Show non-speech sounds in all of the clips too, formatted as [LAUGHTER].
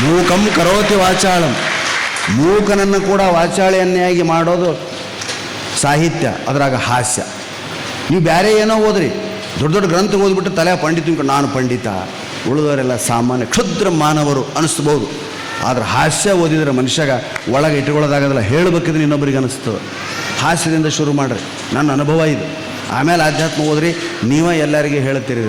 ಮೂಕಂ ಕರೋತಿ ವಾಚಾಳಂ. ಮೂಕನನ್ನು ಕೂಡ ವಾಚಾಳಿಯನ್ನಾಗಿ ಮಾಡೋದು ಸಾಹಿತ್ಯ, ಅದ್ರಾಗ ಹಾಸ್ಯ. ನೀವು ಬೇರೆ ಏನೋ ಓದ್ರಿ, ದೊಡ್ಡ ದೊಡ್ಡ ಗ್ರಂಥ ಓದ್ಬಿಟ್ಟು ತಲೆ ಪಂಡಿತ ನಾನು ಪಂಡಿತ, ಉಳಿದವರೆಲ್ಲ ಸಾಮಾನ್ಯ ಕ್ಷುದ್ರ ಮಾನವರು ಅನಿಸ್ಬೋದು. ಆದರೆ ಹಾಸ್ಯ ಓದಿದ್ರೆ ಮನುಷ್ಯಾಗ ಒಳಗೆ ಇಟ್ಕೊಳ್ಳೋದಾಗೋದಿಲ್ಲ, ಹೇಳಬೇಕಿದ್ರೆ ಇನ್ನೊಬ್ಬರಿಗೆ ಅನಿಸ್ತದೆ. ಹಾಸ್ಯದಿಂದ ಶುರು ಮಾಡ್ರಿ, ನನ್ನ ಅನುಭವ ಇದು. ಆಮೇಲೆ ಆಧ್ಯಾತ್ಮ ಓದ್ರಿ, ನೀವೇ ಎಲ್ಲರಿಗೆ ಹೇಳ್ತೀರಿ.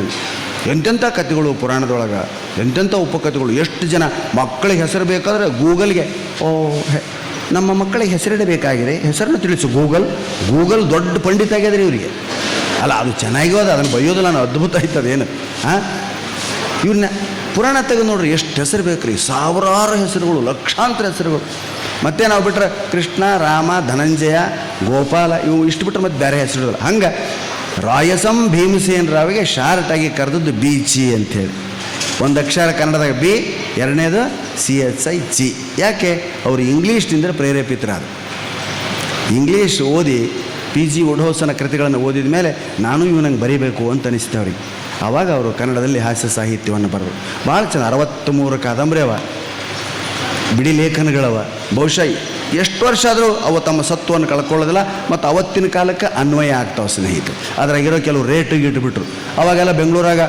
ಎಂತೆಂಥ ಕಥೆಗಳು ಪುರಾಣದೊಳಗೆ. ಎಂತೆಂಥ ಉಪಕಥೆಗಳು ಎಷ್ಟು ಜನ ಮಕ್ಕಳಿಗೆ ಹೆಸರು ಬೇಕಾದರೆ ಗೂಗಲ್ಗೆ. ಓ ನಮ್ಮ ಮಕ್ಕಳಿಗೆ ಹೆಸರಿಡಬೇಕಾಗಿದೆ ಹೆಸರನ್ನು ತಿಳಿಸು, ಗೂಗಲ್. ಗೂಗಲ್ ದೊಡ್ಡ ಪಂಡಿತ ಆಗ್ಯದ್ರಿ ಇವರಿಗೆ. ಅಲ್ಲ, ಅದು ಚೆನ್ನಾಗಿ ಹೋದ, ಅದನ್ನು ಬೈಯೋದಿಲ್ಲ ನಾನು ಅದ್ಭುತ ಆಯ್ತದೇನು ಹಾಂ ಇವ್ರನ್ನ ಪುರಾಣ ತೆಗೆದು ನೋಡ್ರಿ, ಎಷ್ಟು ಹೆಸರು ಬೇಕ್ರಿ. ಸಾವಿರಾರು ಹೆಸರುಗಳು, ಲಕ್ಷಾಂತರ ಹೆಸರುಗಳು. ಮತ್ತೆ ನಾವು ಬಿಟ್ರೆ ಕೃಷ್ಣ, ರಾಮ, ಧನಂಜಯ, ಗೋಪಾಲ, ಇವು ಇಷ್ಟು ಬಿಟ್ಟರೆ ಮತ್ತೆ ಬೇರೆ ಹೆಸರುಗಳು ಹಂಗೆ ರಾಯಸಂ ಭೀಮಸೇನ್ ರಾವಿಗೆ ಶಾರ್ಟಾಗಿ ಕರೆದದ್ದು ಬೀಚಿ ಅಂಥೇಳಿ ಒಂದು ಅಕ್ಷರ ಕನ್ನಡದಾಗ ಬಿ, ಎರಡನೇದು ಸಿ, ಎಚ್, ಐ, ಜಿ. ಯಾಕೆ? ಅವರು ಇಂಗ್ಲೀಷ್ನಿಂದ ಪ್ರೇರೇಪಿತರಾದರು. ಇಂಗ್ಲೀಷ್ ಓದಿ, ಪಿ ಜಿ ಉಡೋಸನ ಕೃತಿಗಳನ್ನು ಓದಿದ ಮೇಲೆ ನಾನು ಇವನಂಗೆ ಬರೀಬೇಕು ಅಂತ ಅನಿಸ್ತು ಅವ್ರಿಗೆ. ಆವಾಗ ಅವರು ಕನ್ನಡದಲ್ಲಿ ಹಾಸ್ಯ ಸಾಹಿತ್ಯವನ್ನು ಬರೆದರು. ಭಾಳ ಚೆನ್ನ ಅರವತ್ತ್ಮೂರು ಕಾದಂಬರಿ ಅವ. ಬಿಡಿ ಲೇಖನಗಳವ. ಬಹುಶಃ ಎಷ್ಟು ವರ್ಷ ಆದರೂ ಅವು ತಮ್ಮ ಸತ್ವವನ್ನು ಕಳ್ಕೊಳ್ಳೋದಿಲ್ಲ ಮತ್ತು ಅವತ್ತಿನ ಕಾಲಕ್ಕೆ ಅನ್ವಯ ಆಗ್ತಾವೆ ಸ್ನೇಹಿತರು. ಅದ್ರಾಗಿರೋ ಕೆಲವು ರೇಟಿಗೆ ಇಟ್ಬಿಟ್ರು ಅವಾಗೆಲ್ಲ ಬೆಂಗಳೂರಾಗ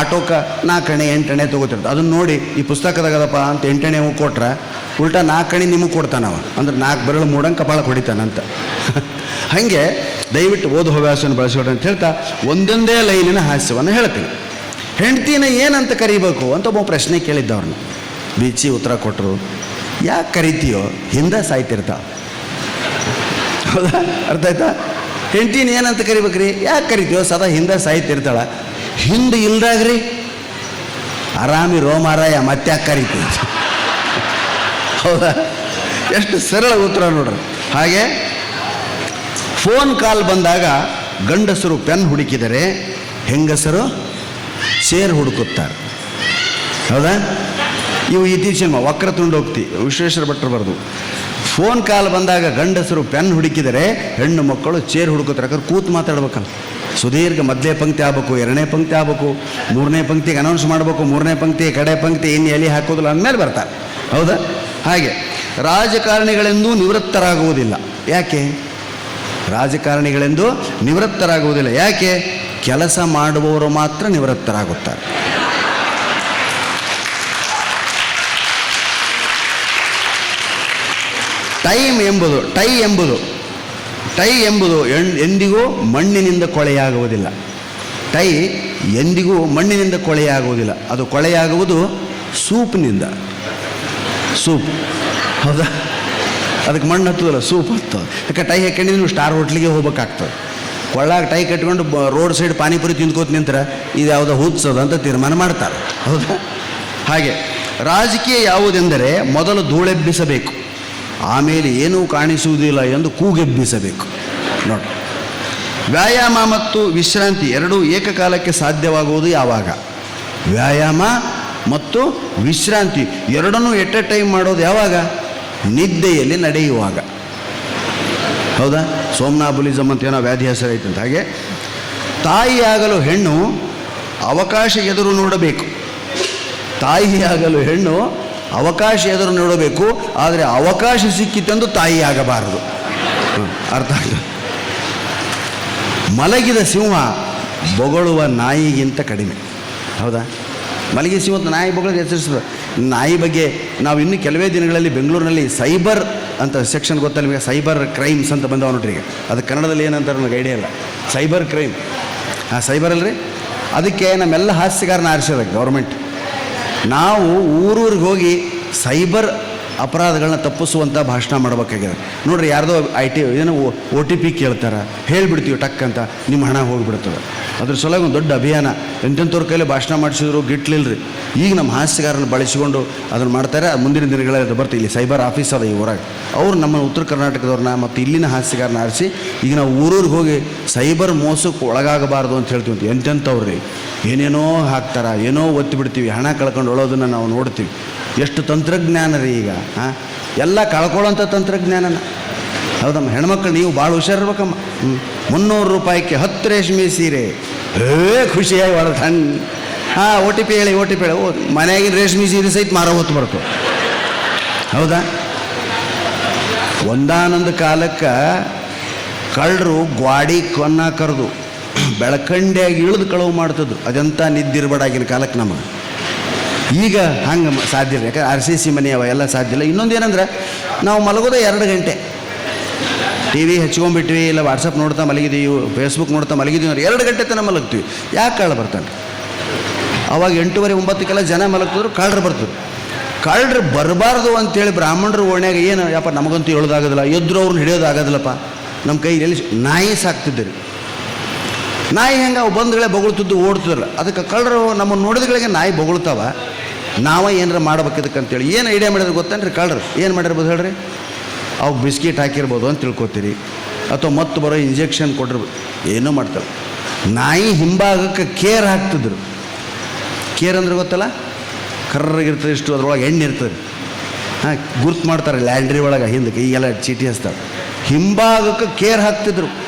ಆಟೋಕ್ಕೆ ನಾಲ್ಕಣೆ, ಎಂಟಣೆ ತೊಗೋತಿರ್ತಾರೆ. ಅದನ್ನು ನೋಡಿ ಈ ಪುಸ್ತಕದಾಗದಪ್ಪ ಅಂತ ಎಂಟಣೆ ಅವು ಕೊಟ್ರೆ ಉಲ್ಟಾ ನಾಲ್ಕಣೆ ನಿಮಗೆ ಕೊಡ್ತಾನವ ಅಂದ್ರೆ ನಾಲ್ಕು ಬೆರಳು ಮೂಡಂಗೆ ಕಪಾಳ ಹೊಡಿತಾನಂತ [LAUGHS] ಹಾಗೆ ದಯವಿಟ್ಟು ಓದು ಹವ್ಯಾಸವನ್ನು ಬಳಸಿಕೊಡ್ರಿ ಅಂತ ಹೇಳ್ತಾ ಒಂದೊಂದೇ ಲೈನಿನ ಹಾಸ್ಯವನ್ನು ಹೇಳ್ತೀನಿ. ಹೆಂಡ್ತಿನ ಏನಂತ ಕರಿಬೇಕು ಅಂತ ಒಬ್ಬ ಪ್ರಶ್ನೆ ಕೇಳಿದ್ದವ್ರನ್ನ ಬೀಚಿ ಉತ್ತರ ಕೊಟ್ಟರು ಯಾಕೆ ಕರಿತೀಯೋ? ಹಿಂದೆ ಸಾಯ್ತಿರ್ತಾವ ಹೌದಾ? ಅರ್ಥ ಆಯ್ತಾ? ಹೆಂಡ್ತಿನ ಏನಂತ ಕರಿಬೇಕ್ರಿ? ಯಾಕೆ ಕರಿತೀಯೋ? ಸದಾ ಹಿಂದೆ ಸಾಯ್ತಿರ್ತಾಳ. ಹಿಂದೆ ಇಲ್ದಾಗ್ರಿ? ಆರಾಮಿ ರೋಮಾರಾಯ ಮತ್ತೆ ಯಾಕೆ ಕರಿತೀವಿ ಹೌದಾ? ಎಷ್ಟು ಸರಳ ಉತ್ತರ ನೋಡ್ರಿ. ಹಾಗೆ, ಫೋನ್ ಕಾಲ್ ಬಂದಾಗ ಗಂಡಸರು ಪೆನ್ ಹುಡುಕಿದರೆ ಹೆಂಗಸರು? ಚೇರ್ ಹುಡುಕುತ್ತಾರೆ. ಹೌದಾ? ಇವು ಇತ್ತೀಚಿನ ವಕ್ರತುಂಡ ಹೋಗ್ತಿ. ವಿಶ್ವೇಶ್ವರ ಭಟ್ರು ಬರೆದು. ಫೋನ್ ಕಾಲ್ ಬಂದಾಗ ಗಂಡಸರು ಪೆನ್ ಹುಡುಕಿದರೆ ಹೆಣ್ಣು ಮಕ್ಕಳು ಚೇರ್ ಹುಡುಕೋತಾರೆ ಕೂತು ಮಾತಾಡ್ಬೇಕಲ್ಲ. ಸುದೀರ್ಘ ಮೊದಲೇ ಪಂಕ್ತಿ ಆಗ್ಬೇಕು, ಎರಡನೇ ಪಂಕ್ತಿ ಆಗ್ಬೇಕು, ಮೂರನೇ ಪಂಕ್ತಿಗೆ ಅನೌನ್ಸ್ ಮಾಡಬೇಕು, ಮೂರನೇ ಪಂಕ್ತಿ, ಕಡೆ ಪಂಕ್ತಿ ಇನ್ನು ಎಲೆ ಹಾಕೋದಿಲ್ಲ ಅಂದಮೇಲೆ ಬರ್ತಾರೆ. ಹೌದಾ? ಹಾಗೆ. ರಾಜಕಾರಣಿಗಳೆಂದೂ ನಿವೃತ್ತರಾಗುವುದಿಲ್ಲ. ಯಾಕೆ? ರಾಜಕಾರಣಿಗಳೆಂದು ನಿವೃತ್ತರಾಗುವುದಿಲ್ಲ. ಯಾಕೆ? ಕೆಲಸ ಮಾಡುವವರು ಮಾತ್ರ ನಿವೃತ್ತರಾಗುತ್ತಾರೆ. ಟೈಮ್ ಎಂಬುದು, ಟೈ ಎಂಬುದು ಟೈ ಎಂಬುದು ಎಂದಿಗೂ ಮಣ್ಣಿನಿಂದ ಕೊಳೆಯಾಗುವುದಿಲ್ಲ. ಟೈ ಎಂದಿಗೂ ಮಣ್ಣಿನಿಂದ ಕೊಳೆಯಾಗುವುದಿಲ್ಲ. ಅದು ಕೊಳೆಯಾಗುವುದು ಸೂಪ್ನಿಂದ. ಸೂಪ್. ಹೌದಾ? ಅದಕ್ಕೆ ಮಣ್ಣು ಹತ್ತದಲ್ಲ, ಸೂಪ್ ಹತ್ತದ. ಯಾಕೆ ಟೈ ಹಾಕೊಂಡಿದ್ರೆ ನೀವು ಸ್ಟಾರ್ ಹೋಟ್ಲಿಗೆ ಹೋಗ್ಬೇಕಾಗ್ತದೆ. ಕೊಳ್ಳಾಗ ಟೈ ಕಟ್ಕೊಂಡು ರೋಡ್ ಸೈಡ್ ಪಾನಿಪುರಿ ತಿಂದ್ಕೋತ ನಿಂತರ ಇದು ಯಾವುದೋ ಹುಚ್ಚದ ಅಂತ ತೀರ್ಮಾನ ಮಾಡ್ತಾರೆ. ಹೌದಾ? ಹಾಗೆ. ರಾಜಕೀಯ ಯಾವುದೆಂದರೆ, ಮೊದಲು ಧೂಳೆಬ್ಬಿಸಬೇಕು. ಆಮೇಲೆ ಏನೂ ಕಾಣಿಸುವುದಿಲ್ಲ ಎಂದು ಕೂಗೆಬ್ಬಿಸಬೇಕು. ನೋಡಿ. ವ್ಯಾಯಾಮ ಮತ್ತು ವಿಶ್ರಾಂತಿ ಎರಡೂ ಏಕಕಾಲಕ್ಕೆ ಸಾಧ್ಯವಾಗುವುದು ಯಾವಾಗ? ವ್ಯಾಯಾಮ ಮತ್ತು ವಿಶ್ರಾಂತಿ ಎರಡನ್ನೂ ಎಟ್ ಎ ಟೈಮ್ ಮಾಡೋದು ಯಾವಾಗ? ನಿದ್ದೆಯಲ್ಲಿ ನಡೆಯುವಾಗ. ಹೌದಾ? ಸೋಮ್ನಾಬುಲಿಸಮ್ ಅಂತ ಏನೋ ವ್ಯಾಧಿ ಹೆಸರಾಯಿತು ಅಂತ. ಹಾಗೆ ತಾಯಿಯಾಗಲು ಹೆಣ್ಣು ಅವಕಾಶ ಎದುರು ನೋಡಬೇಕು. ತಾಯಿಯಾಗಲು ಹೆಣ್ಣು ಅವಕಾಶ ಎದುರು ನೋಡಬೇಕು, ಆದರೆ ಅವಕಾಶ ಸಿಕ್ಕಿತೆಂದು ತಾಯಿ ಆಗಬಾರದು ಅರ್ಥ ಮಲಗಿದ ಸಿಂಹ ಬೊಗಳುವ ನಾಯಿಗಿಂತ ಕಡಿಮೆ. ಹೌದಾ? ಮಲಗಿದ ಸಿಂಹ ನಾಯಿ ಬೊಗಳು ಹೆಸರಿಸಿದ್ರು ನಾಯಿ ಬಗ್ಗೆ ನಾವು ಇನ್ನು ಕೆಲವೇ ದಿನಗಳಲ್ಲಿ ಬೆಂಗಳೂರಿನಲ್ಲಿ ಸೈಬರ್ ಅಂತ ಸೆಕ್ಷನ್ ಗೊತ್ತಲ್ಲ ನಿಮಗೆ? ಸೈಬರ್ ಕ್ರೈಮ್ಸ್ ಅಂತ ಬಂದವ ನೋಡ್ರಿ ಅದು ಕನ್ನಡದಲ್ಲಿ ಏನಂತಾರೆ ನನಗೆ ಐಡಿಯಾ ಇಲ್ಲ. Cyber crime. ಹಾಂ ಸೈಬರ್ ಅಲ್ರಿ? ಅದಕ್ಕೆ ನಮ್ಮೆಲ್ಲ ಹಾಸ್ಯಗಾರನ ಆರಿಸೋದಕ್ಕೆ ಗೌರ್ಮೆಂಟ್. ನಾವು ಊರೂರಿಗೆ ಹೋಗಿ ಸೈಬರ್ ಅಪರಾಧಗಳನ್ನ ತಪ್ಪಿಸುವಂಥ ಭಾಷಣ ಮಾಡಬೇಕಾಗಿದೆ. ನೋಡ್ರಿ ಯಾರ್ದೋ ಐ ಟಿ ಏನೋ ಒ ಟಿ ಪಿ ಕೇಳ್ತಾರೆ, ಹೇಳಿಬಿಡ್ತೀವಿ ಟಕ್ ಅಂತ, ನಿಮ್ಮ ಹಣ ಹೋಗಿಬಿಡ್ತದೆ. ಅದ್ರ ಸಲುವಾಗಿ ಒಂದು ದೊಡ್ಡ ಅಭಿಯಾನ, ಎಂತೆಂಥವ್ರ ಕೈಲಿ ಭಾಷಣ ಮಾಡಿಸಿದ್ರು ಗಿಟ್ಲಿಲ್ರಿ. ಈಗ ನಮ್ಮ ಹಾಸ್ಯಗಾರನ ಬಳಸಿಕೊಂಡು ಅದನ್ನು ಮಾಡ್ತಾರೆ ಮುಂದಿನ ದಿನಗಳಲ್ಲಿ ಅದು ಬರ್ತೀವಿ. ಇಲ್ಲಿ ಸೈಬರ್ ಆಫೀಸ್ ಅದ ಈ ಊರಾಗ. ಅವ್ರು ನಮ್ಮ ಉತ್ತರ ಕರ್ನಾಟಕದವ್ರನ್ನ ಮತ್ತು ಇಲ್ಲಿನ ಹಾಸ್ಯಗಾರನ ಆರಿಸಿ, ಈಗ ನಾವು ಊರೂರಿಗೆ ಹೋಗಿ ಸೈಬರ್ ಮೋಸಕ್ಕೆ ಒಳಗಾಗಬಾರ್ದು ಅಂತ ಹೇಳ್ತೀವಿ ಎಂತೆಂಥವ್ರಿ ಏನೇನೋ ಹಾಕ್ತಾರ, ಏನೋ ಒತ್ತಿ ಬಿಡ್ತೀವಿ, ಹಣ ಕಳ್ಕೊಂಡು ಒಳೋದನ್ನು ನಾವು ನೋಡ್ತೀವಿ. ಎಷ್ಟು ತಂತ್ರಜ್ಞಾನ ರೀ ಈಗ ಹಾಂ ಎಲ್ಲ ಕಳ್ಕೊಳ್ಳೋಂಥ ತಂತ್ರಜ್ಞಾನನ. ಹೌದಮ್ಮ, ಹೆಣ್ಮಕ್ಳು ನೀವು ಭಾಳ ಹುಷಾರಿರ್ಬೇಕಮ್ಮ. ಹ್ಞೂ ಮುನ್ನೂರು ರೂಪಾಯಿಗೆ ಹತ್ತು ರೇಷ್ಮೆ ಸೀರೆ. ಹೇ, ಖುಷಿಯಾಗಿ ಒಳಗೆ ಸಣ್ಣ ಹಾಂ ಓ ಟಿ ಪಿ ಹೇಳಿ, ಓ ಟಿ ಪಿ ಹೇಳಿ. ಓ, ಮನೆಯಾಗಿನ ರೇಷ್ಮೆ ಸೀರೆ ಸಹಿತ ಮಾರೋ ಹೊತ್ತು ಬರ್ತು ಹೌದಾ? ಒಂದಾನೊಂದು ಕಾಲಕ್ಕೆ ಕಳ್ಳರು ಗ್ವಾಡಿ ಕೊನ್ನ ಕರೆದು. ಬೆಳಕಂಡಿಯಾಗಿ ಇಳಿದು ಕಳವು ಮಾಡ್ತಿದ್ರು ಅದೆಂತ ನಿದ್ದಿರ್ಬೇಡ ಆಗಿನ ಕಾಲಕ್ಕೆ ನಮಗೆ. ಈಗ ಹಂಗೆ ಸಾಧ್ಯ ಇಲ್ಲ. ಯಾಕಂದ್ರೆ ಆರ್ ಸಿ ಸಿ ಮನೆ ಅವ ಎಲ್ಲ ಸಾಧ್ಯ ಇಲ್ಲ. ಇನ್ನೊಂದು ಏನಂದ್ರೆ, ನಾವು ಮಲಗೋದೇ ಎರಡು ಗಂಟೆ. ಟಿ ವಿ ಹಚ್ಕೊಂಡ್ಬಿಟ್ವಿ, ಇಲ್ಲ ವಾಟ್ಸಪ್ ನೋಡ್ತಾ ಮಲಗಿದೀವಿ ಫೇಸ್ಬುಕ್ ನೋಡ್ತಾ ಮಲಗಿದೀವಿ ಅಂದ್ರೆ ಎರಡು ಗಂಟೆ ತನಕ ಮಲಗ್ತೀವಿ. ಯಾಕೆ ಕಳ್ಳ ಬರ್ತಾನೆ? ಅವಾಗ ಎಂಟೂವರೆ ಒಂಬತ್ತಕ್ಕೆಲ್ಲ ಜನ ಮಲಗ್ತಿದ್ರು ಕಳ್ಳರು ಬರ್ತದ್ರು ಕಳ್ಳರು ಬರಬಾರ್ದು ಅಂತೇಳಿ ಬ್ರಾಹ್ಮಣರು ಓಣ್ಯಾಗ ಏನು, ಯಪ್ಪ ನಮಗಂತೂ ಹೇಳೋದಾಗೋದಿಲ್ಲ ಎದ್ರು ಅವ್ರನ್ನ ಹಿಡಿಯೋದಾಗೋದಿಲ್ಲಪ್ಪ. ನಮ್ಮ ಕೈಯಲ್ಲಿ ನಾಯಿ ಸಾಕ್ತಿದ್ದೀರಿ ನಾಯಿ ಹೆಂಗೆ ಅವು ಬಂದ್ಗಳೇ ಬೊಗಳ್ತಿದ್ದು ಓಡ್ತಿದ್ರು ಅದಕ್ಕೆ ಕಳ್ಳರು ನಮ್ಮನ್ನು ನೋಡಿದಗಳಿಗೆ ನಾಯಿ ಬೊಗಳ್ತಾವ. ನಾವೇ ಏನಾರ ಮಾಡ್ಬೇಕು ಇದಕ್ಕೆ ಅಂತೇಳಿ ಏನು ಐಡಿಯಾ ಮಾಡಿದ್ರೆ ಗೊತ್ತೇನ್ರಿ ಕಳ್ಳರು? ಏನು ಮಾಡಿರ್ಬೋದು ಹೇಳ್ರಿ? ಅವು ಬಿಸ್ಕಿಟ್ ಹಾಕಿರ್ಬೋದು ಅಂತ ತಿಳ್ಕೊತೀರಿ. ಅಥವಾ ಮತ್ತು ಬರೋ ಇಂಜೆಕ್ಷನ್ ಕೊಟ್ಟಿರ್ಬೋದು ಏನೂ ಮಾಡ್ತಾರೆ. ನಾಯಿ ಹಿಂಭಾಗಕ್ಕೆ ಕೇರ್ ಹಾಕ್ತಿದ್ರು. ಕೇರ್ ಅಂದ್ರೆ ಗೊತ್ತಲ್ಲ? ಕರ್ರಗಿರ್ತದೆ ಇಷ್ಟು, ಅದ್ರೊಳಗೆ ಎಣ್ಣೆ ಇರ್ತದೆ. ಹಾಂ, ಗುರ್ತು ಮಾಡ್ತಾರೆ ಲ್ಯಾಂಡ್ರಿ ಒಳಗೆ ಹಿಂದಕ್ಕೆ. ಈಗೆಲ್ಲ ಚೀಟಿ ಹಚ್ತಾರೆ. ಹಿಂಭಾಗಕ್ಕೆ ಕೇರ್ ಹಾಕ್ತಿದ್ರು.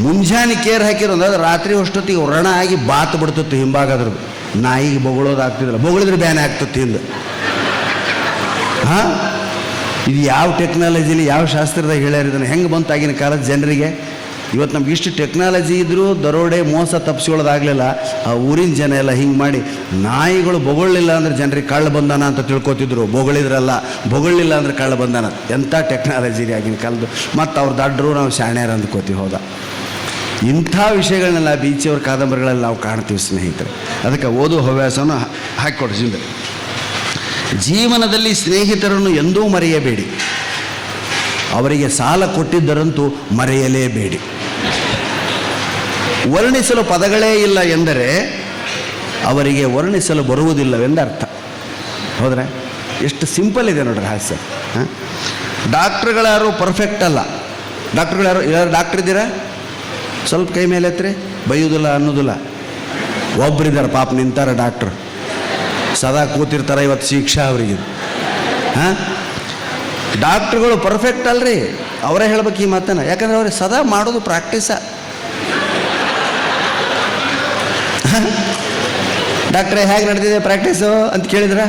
ಮುಂಜಾನೆ ಕೇರ್ ಹಾಕಿರೋ ಅಂದ್ರೆ ರಾತ್ರಿ ಅಷ್ಟೊತ್ತಿಗೆ ವ್ರಣ ಆಗಿ ಬಾತ್ ಬಿಡ್ತಿತ್ತು ಹಿಂಭಾಗ ಅದ್ರದ್ದು ನಾಯಿಗೆ ಬೊಗಳೋದು ಬೊಗಳಿದ್ರೆ ಬ್ಯಾನೆ ಆಗ್ತತ್ತು ಹಿಂದೆ. ಹಾಂ? ಇದು ಯಾವ ಟೆಕ್ನಾಲಜಿಲಿ, ಯಾವ ಶಾಸ್ತ್ರದಾಗ ಹೇಳ್ಯಾರ ಇದನ್ನು? ಹೆಂಗೆ ಬಂತು ಆಗಿನ ಕಾಲದ ಜನರಿಗೆ? ಇವತ್ತು ನಮ್ಗೆ ಇಷ್ಟು ಟೆಕ್ನಾಲಜಿ ಇದ್ದರೂ ದರೋಡೆ ಮೋಸ ತಪ್ಪಿಸ್ಕೊಳ್ಳೋದಾಗಲಿಲ್ಲ ಆ ಊರಿನ ಜನ ಎಲ್ಲ ಹಿಂಗೆ ಮಾಡಿ, ನಾಯಿಗಳು ಬೊಗಳಿಲ್ಲ ಅಂದ್ರೆ ಜನರಿಗೆ ಕಳ್ಳ ಬಂದಾನ ಅಂತ ತಿಳ್ಕೊತಿದ್ರು. ಬೊಗಳಿದ್ರಲ್ಲ ಬೊಗಳಿಲ್ಲ ಅಂದ್ರೆ ಕಳ್ಳ ಬಂದಾನ. ಎಂಥ ಟೆಕ್ನಾಲಜಿ ರೀ ಆಗಿನ ಕಾಲದ್ದು. ಮತ್ತು ಅವ್ರು ದಡ್ಡರು ನಾವು ಶಾಣ್ಯಾರ ಅಂದ್ಕೋತೀವಿ, ಹೌದಾ? ಇಂಥ ವಿಷಯಗಳನ್ನೆಲ್ಲ ಬೀಚಿಯವ್ರ ಕಾದಂಬರಿಗಳಲ್ಲಿ ನಾವು ಕಾಣ್ತೀವಿ ಸ್ನೇಹಿತರೆ. ಅದಕ್ಕೆ ಓದು ಹವ್ಯಾಸವನ್ನು ಹಾಕಿಕೊಡ್ರಿ ಜಿಂದ ಜೀವನದಲ್ಲಿ ಸ್ನೇಹಿತರನ್ನು ಎಂದೂ ಮರೆಯಬೇಡಿ. ಅವರಿಗೆ ಸಾಲ ಕೊಟ್ಟಿದ್ದರಂತೂ ಮರೆಯಲೇಬೇಡಿ. ವರ್ಣಿಸಲು ಪದಗಳೇ ಇಲ್ಲ ಎಂದರೆ ಅವರಿಗೆ ವರ್ಣಿಸಲು ಬರುವುದಿಲ್ಲವೆಂದರ್ಥ. ಹೌದ್ರೆ? ಎಷ್ಟು ಸಿಂಪಲ್ ಇದೆ ನೋಡ್ರಿ ಹಾಸ್ಯ. ಹಾಂ? ಡಾಕ್ಟ್ರುಗಳ್ಯಾರು ಪರ್ಫೆಕ್ಟ್ ಅಲ್ಲ. ಡಾಕ್ಟ್ರುಗಳು ಯಾರು ಯಾರು ಡಾಕ್ಟ್ರ್ ಇದ್ದೀರಾ ಸ್ವಲ್ಪ ಕೈ ಮೇಲೆ ಎತ್ತರಿ. ಬೈಯೋದಿಲ್ಲ, ಅನ್ನೋದಿಲ್ಲ. ಒಬ್ಬರಿದ್ದಾರೆ ಪಾಪ ನಿಂತಾರೆ ಡಾಕ್ಟ್ರು ಸದಾ ಕೂತಿರ್ತಾರೆ ಇವತ್ತು ಶಿಕ್ಷಾ ಅವರಿಗೆ. ಹಾಂ? ಡಾಕ್ಟ್ರುಗಳು ಪರ್ಫೆಕ್ಟ್ ಅಲ್ರಿ. ಅವರೇ ಹೇಳ್ಬೇಕು ಈ ಮಾತನ್ನು. ಯಾಕಂದ್ರೆ ಅವ್ರಿಗೆ ಸದಾ ಮಾಡೋದು ಪ್ರಾಕ್ಟೀಸ ಡಾಕ್ಟ್ರೇ ಹೇಗೆ ನಡೆದಿದೆ ಪ್ರಾಕ್ಟೀಸು ಅಂತ ಕೇಳಿದ್ರೆ?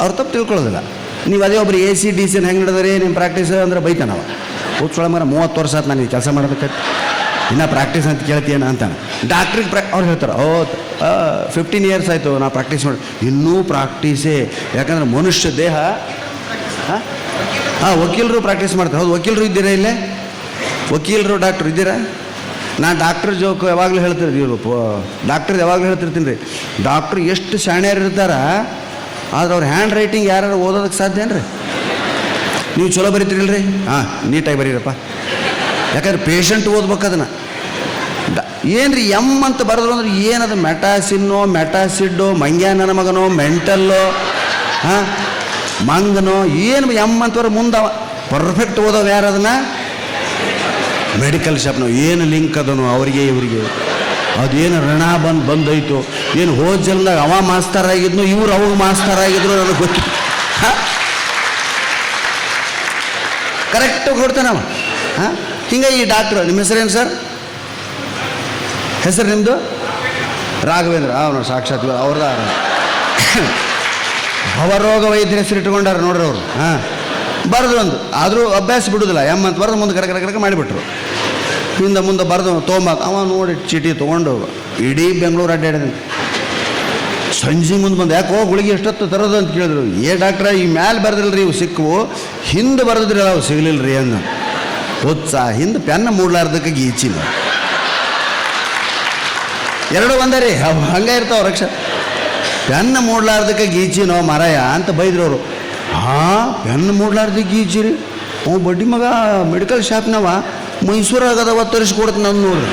ಅವ್ರು ತಪ್ಪು ತಿಳ್ಕೊಳ್ಳೋದಿಲ್ಲ. ನೀವು ಅದೇ ಒಬ್ರು ಎ ಸಿ ಡಿ ಸಿನ ಹೆಂಗೆ ನಡೆದ್ರಿ ನಿಮ್ಮ ಪ್ರಾಕ್ಟೀಸು ಅಂದ್ರೆ ಬೈತಾನವ. ಕೂತ್ಕೊಳ್ಳೋ ಮರ ಮೂವತ್ತು ವರ್ಷ ಆಯ್ತು ನಾನು ಈ ಕೆಲಸ ಮಾಡೋದಕ್ಕೆ ಇನ್ನೂ ಪ್ರಾಕ್ಟೀಸ್ ಅಂತ ಕೇಳ್ತೀಯನ ಅಂತ ಡಾಕ್ಟ್ರಿಗೆ ಪ್ರಾ ಅವ್ರು ಹೇಳ್ತಾರೆ, ಓ ಫಿಫ್ಟೀನ್ ಇಯರ್ಸ್ ಆಯಿತು, ನಾ ಪ್ರಾಕ್ಟೀಸ್ ಮಾಡಿ. ಇನ್ನೂ ಪ್ರಾಕ್ಟೀಸೇ ಯಾಕಂದ್ರೆ ಮನುಷ್ಯ ದೇಹ ಹಾಂ ವಕೀಲರು ಪ್ರಾಕ್ಟೀಸ್ ಮಾಡ್ತಾರೆ. ಹೌದು, ವಕೀಲರು ಇದ್ದೀರಾ ಇಲ್ಲೇ? ವಕೀಲರು ಡಾಕ್ಟ್ರು ಇದ್ದೀರಾ? ನಾನು ಡಾಕ್ಟ್ರ್ ಜೋಕ್ ಯಾವಾಗಲೂ ಹೇಳ್ತಿರ್ತೀವಿ ಇವರು ಡಾಕ್ಟ್ರ್ ಯಾವಾಗಲೂ ಹೇಳ್ತಿರ್ತೀನಿ ರೀ. ಡಾಕ್ಟ್ರು ಎಷ್ಟು ಶಾಣ್ಯರು ಇರ್ತಾರ, ಆದ್ರೆ ಅವ್ರ ಹ್ಯಾಂಡ್ ರೈಟಿಂಗ್ ಯಾರು ಓದೋದಕ್ಕೆ ಸಾಧ್ಯ ಏನ್ರಿ? ನೀವು ಚಲೋ ಬರೀತೀರಿಲ್ರಿ? ಹಾಂ, ನೀಟಾಗಿ ಬರೀರಪ್ಪ. ಯಾಕಂದ್ರೆ ಪೇಷಂಟ್ ಓದ್ಬೇಕು ಅದನ್ನ ಏನು ಎಂ ಅಂತ ಬರೆದ್ರು ಅಂದ್ರೆ ಏನದು? ಮೆಟಾಸಿನ್ನೋ, ಮೆಟಾಸಿಡ್ಡೋ ಮಂಗ್ಯ ನನ್ನ ಮಗನೋ, ಮೆಂಟಲ್ಲೋ, ಹಾಂ? ಮಂಗನೋ, ಏನು ಎಂ ಅಂತ ಬರೋ ಮುಂದವ. ಪರ್ಫೆಕ್ಟ್ ಓದೋದು ಯಾರು ಅದನ್ನ ಮೆಡಿಕಲ್ ಶಾಪ್ನ ಏನು ಲಿಂಕ್ ಅದನು ಅವರಿಗೆ ಇವರಿಗೆ? ಅದೇನು ಋಣ ಬಂದು ಬಂದೈತು? ಏನು ಹೋದ ಅವ ಮಾಸ್ತರ್ ಆಗಿದ್ನು, ಇವ್ರು ಅವಾಗ ಮಾಸ್ತರ್ ಆಗಿದ್ರು ನನಗೆ ಗೊತ್ತು ಕರೆಕ್ಟಾಗಿ ಕೊಡ್ತಾನವ ಹಾಂ? ಹಿಂಗೆ ಈ ಡಾಕ್ಟ್ರು, ನಿಮ್ಮ ಹೆಸರೇನು ಸರ್? ಹೆಸರು ನಿಮ್ಮದು ರಾಘವೇಂದ್ರ ಅವನು ಸಾಕ್ಷಾತ್ ಅವ್ರದ ಭವರೋಗ ವೈದ್ಯರ ಹೆಸರು ಇಟ್ಕೊಂಡಾರ ನೋಡ್ರಿ ಅವರು, ಹಾಂ. ಬರೆದು ಒಂದು, ಆದರೂ ಅಭ್ಯಾಸ ಬಿಡೋದಿಲ್ಲ ಅಂತ ಬರೆದು ಮುಂದೆ ಕಡೆ ಕಡೆ ಮಾಡಿಬಿಟ್ರು. ಹಿಂದೆ ಮುಂದೆ ಬರೆದು ತೊಗೊಂಬಾಕ ಅವ ನೋಡಿ ಚೀಟಿ ತೊಗೊಂಡು ಇಡೀ ಬೆಂಗಳೂರು ಅಡ್ಡಾಡಿದ ಸಂಜೆ ಮುಂದೆ ಬಂದು, ಯಾಕೋ ಗುಳಿಗೆ ಎಷ್ಟೊತ್ತು ತರೋದು ಅಂತ ಕೇಳಿದ್ರು. ಏ ಡಾಕ್ಟ್ರ, ಈ ಮ್ಯಾಲೆ ಬರೆದಿಲ್ರಿ, ಇವು ಸಿಕ್ಕವು ಹಿಂದೆ ಬರೆದ್ರಲ್ಲ ಅವು ಸಿಗಲಿಲ್ಲ ರೀ ಅಂದ. ಹುಚ್ಚ ಹಿಂದೆ ಪೆನ್ನ ಮೂಡ್ಲಾರ್ದಕ್ಕೆ ಗೀಚಿನ ಎರಡು ಒಂದೇ ರೀ, ಅವು ಹಂಗೆ ಇರ್ತಾವ ರಕ್ಷ. ಪೆನ್ನ ಮೂಡ್ಲಾರ್ದಕ್ಕೆ ಗೀಚಿನೋ ಮರಯ ಅಂತ ಬೈದ್ರು ಅವರು. ಹಾಂ ಪೆನ್ ಮೂಡ್ಲಾರ್ದಕ್ಕೆ ಗೀಚಿರಿ ಅವ ಬಡ್ಡಿ ಮಗ ಮೆಡಿಕಲ್ ಶಾಪ್ನವ ಮೈಸೂರಾಗದವ ತರಿಸ್ಕೊಡ್ತೀನಿ ನಾನು ನೋಡ್ರಿ.